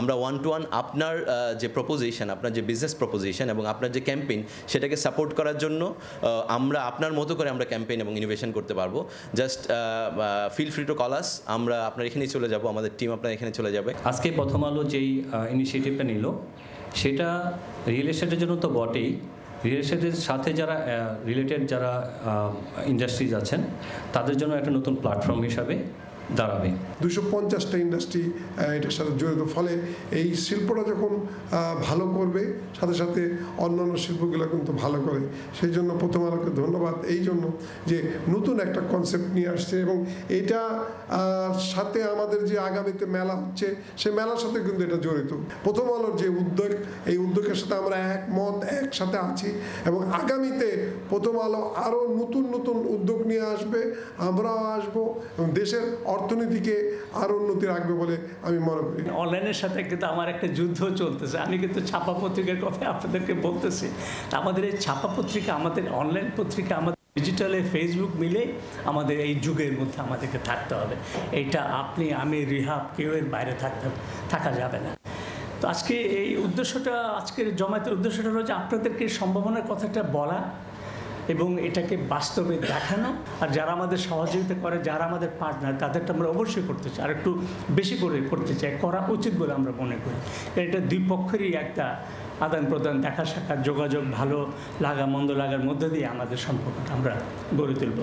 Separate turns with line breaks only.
আমরা one two one আপনার যে প্রপোজিশন আপনার যে বিজনেস প্রপোজিশন এবং আপনার যে ক্যাম্পেইন সেটাকে সাপোর্ট করার জন্য আমরা আপনার মতো করে আমরা ক্যাম্পেইন এবং ইনোভেশন করতে পারব। Just feel free to call us আমরা আপনার এখানেই চলে যাব আমাদের টিম আপনার এখানে চলে যাবে।
আজকে প্রথম আলো যেই ইনিশিয়েটিভটা নিল সেটা রিয়েল এস্টেটের জন্য তো বটেই। রিয়েল এস্টেটের সাথে যারা রিলেটেড যারা ইন্ডাস্ট্রিজ আছেন তাদের জন্য একটা নতুন প্ল্যাটফর্ম হিসাবে দাঁড়াবে।
দুশো পঞ্চাশটা ইন্ডাস্ট্রি এটার সাথে জড়িত। ফলে এই শিল্পটা যখন ভালো করবে, সাথে সাথে অন্যান্য শিল্পগুলো কিন্তু ভালো করে। সেই জন্য প্রথম আলোকে ধন্যবাদ। এই জন্য যে নতুন একটা কনসেপ্ট নিয়ে আসছে এবং এটা সাথে আমাদের যে আগামীতে মেলা হচ্ছে সেই মেলার সাথে কিন্তু এটা জড়িত। প্রথম আলোর যে উদ্যোগ, এই উদ্যোগের সাথে আমরা একমত, একসাথে আছি এবং আগামীতে প্রথম আলো আরও নতুন নতুন উদ্যোগ নিয়ে আসবে। আমরাও আসব এবং দেশের অর্থনীতিকে আরও উন্নতি রাখবে বলে আমি মনে করি।
অনলাইনের সাথে কিন্তু আমার একটা যুদ্ধ চলতেছে। আমি কিন্তু ছাপা পত্রিকার কথা আপনাদেরকে বলতেছি। আমাদের এই ছাপা পত্রিকা, আমাদের অনলাইন পত্রিকা, আমাদের ডিজিটালে ফেসবুক মিলে আমাদের এই যুগের মধ্যে আমাদেরকে থাকতে হবে। এইটা আপনি, আমি রিহাব কেউ এর বাইরে থাকতে, থাকা যাবে না। তো আজকে এই উদ্দেশ্যটা, আজকের জমায়েতের উদ্দেশ্যটা হলো যে আপনাদেরকে সম্ভাবনার কথাটা বলা। এবং এটাকে বাস্তবে দেখানো আর যারা আমাদের সহযোগিতা করে যারা আমাদের পার্টনার তাদেরটা আমরা অবশ্যই করতে চাই। আর একটু বেশি করে করতে চাই করা উচিত বলে আমরা মনে করি। এটা দুই পক্ষেরই একটা আদান প্রদান দেখা সাক্ষাৎ যোগাযোগ ভালো লাগা মন্দ লাগার মধ্যে দিয়ে আমাদের সম্পর্কটা আমরা গড়ে তুলব।